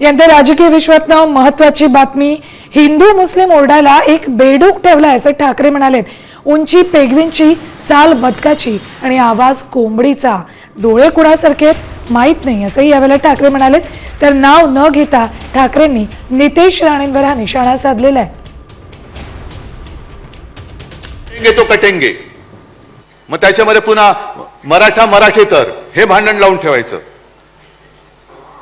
यंदा राजकीय विश्वातनं महत्वाची बातमी हिंदू मुस्लिम ओरडायला एक बेडूक ठेवलाय असं ठाकरे म्हणालेत. उंची पेगवींची चाल बदकाची आणि आवाज कोंबडीचा. डोळे कुणासारखे माहीत नाही असंही यावेळेला ठाकरे म्हणालेत. तर नाव न घेता ठाकरेंनी नितेश राणेंवर हा निशाणा साधलेला आहे. तो कटेंगे. मग त्याच्यामध्ये पुन्हा मराठा मराठेतर हे भांडण लावून ठेवायचं.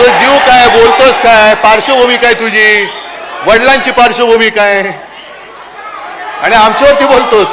तो जीव काय बोलतोस काय? पार्श्वभूमी काय तुझी? वडिलांची पार्श्वभूमी काय? आणि आमच्यावरती बोलतोस?